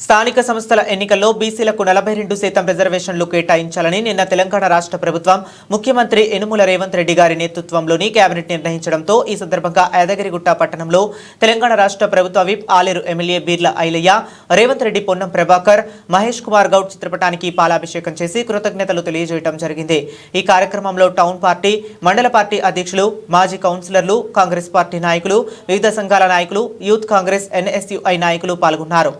స్థానిక సంస్థల ఎన్నికల్లో బీసీలకు నలభై రెండు శాతం రిజర్వేషన్లు కేటాయించాలని నిన్న తెలంగాణ రాష్ట్ర ప్రభుత్వం ముఖ్యమంత్రి యనుమల రేవంత్ రెడ్డి గారి నేతృత్వంలోని కేబినెట్ నిర్ణయించడంతో ఈ సందర్భంగా యాదగిరిగుట్ట పట్టణంలో తెలంగాణ రాష్ట్ర ప్రభుత్వ విప్ ఆలేరు ఎమ్మెల్యే బీర్ల ఐలయ్య రేవంత్ రెడ్డి పొన్నం ప్రభాకర్ మహేష్ కుమార్ గౌడ్ చిత్రపటానికి పాలాభిషేకం చేసి కృతజ్ఞతలు తెలియజేయడం జరిగింది. ఈ కార్యక్రమంలో టౌన్ పార్టీ మండల పార్టీ అధ్యక్షులు మాజీ కౌన్సిలర్లు కాంగ్రెస్ పార్టీ నాయకులు వివిధ సంఘాల నాయకులు యూత్ కాంగ్రెస్ ఎన్ఎస్యుఐ నాయకులు పాల్గొన్నారు.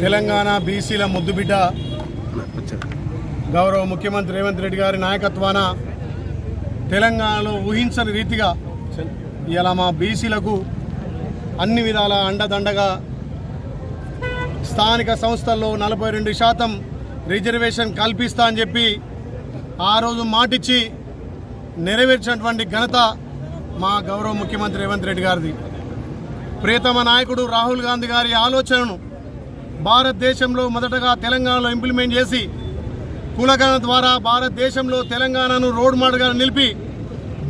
తెలంగాణ బీసీల ముద్దుబిడ్డ గౌరవ ముఖ్యమంత్రి రేవంత్ రెడ్డి గారి నాయకత్వాన తెలంగాణలో ఊహించని రీతిగా ఇలా మా బీసీలకు అన్ని విధాల అండదండగా స్థానిక సంస్థల్లో నలభై రెండు శాతం రిజర్వేషన్ కల్పిస్తా అని చెప్పి ఆ రోజు మాటిచ్చి నెరవేర్చినటువంటి ఘనత మా గౌరవ ముఖ్యమంత్రి రేవంత్ రెడ్డి గారిది. ప్రియతమ నాయకుడు రాహుల్ గాంధీ గారి ఆలోచనను భారతదేశంలో మొదటగా తెలంగాణలో ఇంప్లిమెంట్ చేసి కులగణ ద్వారా భారతదేశంలో తెలంగాణను రోడ్ మోడల్గా నిలిపి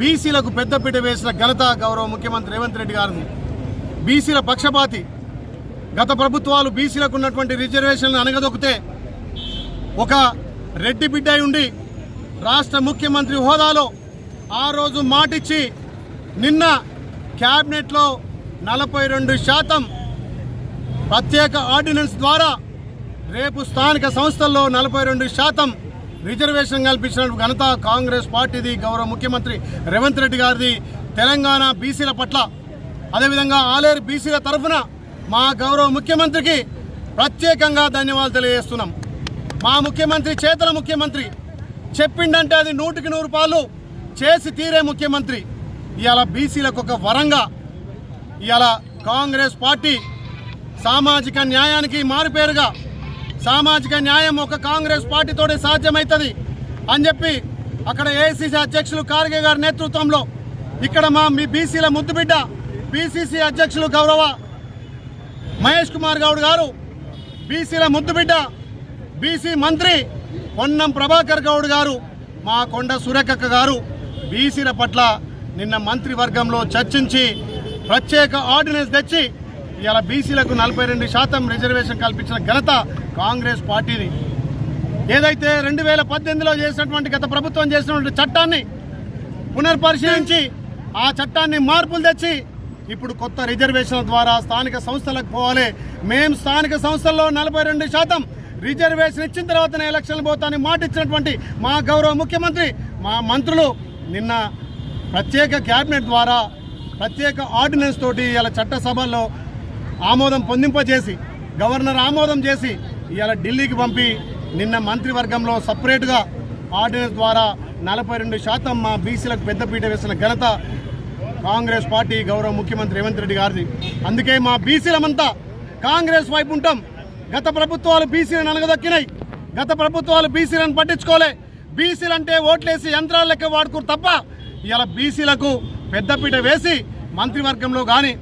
బీసీలకు పెద్దపీట వేసిన ఘనత గౌరవ ముఖ్యమంత్రి రేవంత్ రెడ్డి గారిది. బీసీల పక్షపాతి. గత ప్రభుత్వాలు బీసీలకు ఉన్నటువంటి రిజర్వేషన్లు అనగదొక్కితే ఒక రెడ్డి బిడ్డ ఉండి రాష్ట్ర ముఖ్యమంత్రి హోదాలో ఆ రోజు మాటిచ్చి నిన్న క్యాబినెట్లో నలభై రెండు శాతం ప్రత్యేక ఆర్డినెన్స్ ద్వారా రేపు స్థానిక సంస్థల్లో నలభై రెండు శాతం రిజర్వేషన్ కల్పించిన ఘనత కాంగ్రెస్ పార్టీది గౌరవ ముఖ్యమంత్రి రేవంత్ రెడ్డి గారిది. తెలంగాణ బీసీల పట్ల అదేవిధంగా ఆలేరు బీసీల తరఫున మా గౌరవ ముఖ్యమంత్రికి ప్రత్యేకంగా ధన్యవాదాలు తెలియజేస్తున్నాం. మా ముఖ్యమంత్రి చేతల ముఖ్యమంత్రి చెప్పిండంటే అది నూటికి నూరు పాలు చేసి తీరే ముఖ్యమంత్రి. ఇవాళ బీసీలకు ఒక వరంగా ఇవాళ కాంగ్రెస్ పార్టీ సామాజిక న్యాయానికి మారుపేరుగా సామాజిక న్యాయం ఒక కాంగ్రెస్ పార్టీతో సాధ్యమవుతుంది అని చెప్పి అక్కడ ఏఐసిసి అధ్యక్షులు కార్గే గారి నేతృత్వంలో ఇక్కడ మా మీ బీసీల ముద్దుబిడ్డ బీసీసీ అధ్యక్షులు గౌరవ మహేష్ కుమార్ గౌడ్ గారు బీసీల ముద్దుబిడ్డ బీసీ మంత్రి పొన్నం ప్రభాకర్ గౌడ్ గారు మా కొండ సురేఖక్క గారు బీసీల పట్ల నిన్న మంత్రివర్గంలో చర్చించి ప్రత్యేక ఆర్డినెన్స్ తెచ్చి ఇలా బీసీలకు నలభై రెండు శాతం రిజర్వేషన్ కల్పించిన ఘనత కాంగ్రెస్ పార్టీది. ఏదైతే రెండు వేల పద్దెనిమిదిలో చేసినటువంటి గత ప్రభుత్వం చేసినటువంటి చట్టాన్ని పునర్పరిశీలించి ఆ చట్టాన్ని మార్పులు తెచ్చి ఇప్పుడు కొత్త రిజర్వేషన్ల ద్వారా స్థానిక సంస్థలకు పోవాలి. మేము స్థానిక సంస్థల్లో నలభై రెండు శాతం రిజర్వేషన్ ఇచ్చిన తర్వాతనే ఎలక్షన్లు పోతానని మాట ఇచ్చినటువంటి మా గౌరవ ముఖ్యమంత్రి మా మంత్రులు నిన్న ప్రత్యేక క్యాబినెట్ ద్వారా ప్రత్యేక ఆర్డినెన్స్ తోటి ఇలా చట్టసభల్లో ఆమోదం పొందింపజేసి గవర్నర్ ఆమోదం చేసి ఇవాళ ఢిల్లీకి పంపి నిన్న మంత్రివర్గంలో సపరేట్గా ఆర్డినెన్స్ ద్వారా నలభై రెండు శాతం మా బీసీలకు పెద్దపీట వేసిన ఘనత కాంగ్రెస్ పార్టీ గౌరవ ముఖ్యమంత్రి రేవంత్ రెడ్డి గారిది. అందుకే మా బీసీలమంతా కాంగ్రెస్ వైపు ఉంటాం. గత ప్రభుత్వాలు బీసీలను అనగదొక్కినాయి గత ప్రభుత్వాలు బీసీలను పట్టించుకోలే. బీసీలంటే ఓట్లేసి యంత్రాల లెక్క వాడుకోరు తప్ప ఇలా బీసీలకు పెద్దపీట వేసి మంత్రివర్గంలో కానీ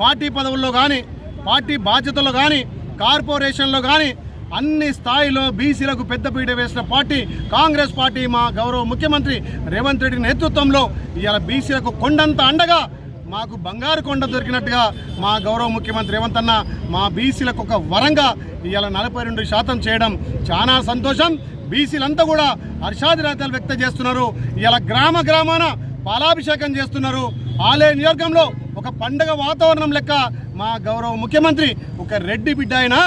పార్టీ పదవుల్లో కానీ పార్టీ బాధ్యతల్లో కానీ కార్పొరేషన్లో కానీ అన్ని స్థాయిలో బీసీలకు పెద్దపీట వేసిన పార్టీ కాంగ్రెస్ పార్టీ మా గౌరవ ముఖ్యమంత్రి రేవంత్ రెడ్డి నేతృత్వంలో ఇవాళ బీసీలకు కొండంత అండగా మాకు బంగారు కొండ దొరికినట్టుగా మా గౌరవ ముఖ్యమంత్రి రేవంత్ అన్న మా బీసీలకు ఒక వరంగా ఇవాళ నలభై రెండు శాతం చేయడం చాలా సంతోషం. బీసీలంతా కూడా హర్షాదిరాతలు వ్యక్తం చేస్తున్నారు. ఇలా గ్రామ గ్రామాన పాలాభిషేకం చేస్తున్నారు. ఆలయ నియోజకంలో ఒక పండగ వాతావరణం లెక్క మా గౌరవ ముఖ్యమంత్రి ఒక రెడ్డి బిడ్డ అయినా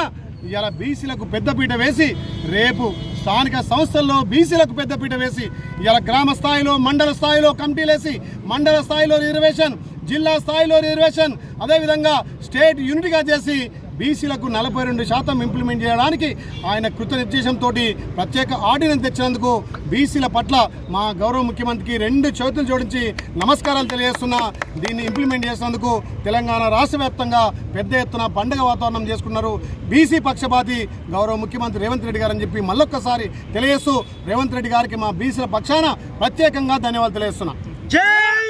ఇలా బీసీలకు పెద్దపీట వేసి రేపు స్థానిక సంస్థల్లో బీసీలకు పెద్దపీట వేసి ఇలా గ్రామ స్థాయిలో మండల స్థాయిలో కమిటీలేసి మండల స్థాయిలో రిజర్వేషన్ జిల్లా స్థాయిలో రిజర్వేషన్ అదేవిధంగా స్టేట్ యూనిట్గా చేసి బీసీలకు నలభై రెండు శాతం ఇంప్లిమెంట్ చేయడానికి ఆయన కృత నిర్దేశంతో ప్రత్యేక ఆర్డినెన్స్ తెచ్చినందుకు బీసీల పట్ల మా గౌరవ ముఖ్యమంత్రికి రెండు చేతులు జోడించి నమస్కారాలు తెలియజేస్తున్నా. దీన్ని ఇంప్లిమెంట్ చేసినందుకు తెలంగాణ రాష్ట్ర వ్యాప్తంగా పెద్ద ఎత్తున పండుగ వాతావరణం చేసుకున్నారు. బీసీ పక్షపాతి గౌరవ ముఖ్యమంత్రి రేవంత్ రెడ్డి గారు అని చెప్పి మళ్ళొక్కసారి తెలియజేస్తూ రేవంత్ రెడ్డి గారికి మా బీసీల పక్షాన ప్రత్యేకంగా ధన్యవాదాలు తెలియజేస్తున్నా. జై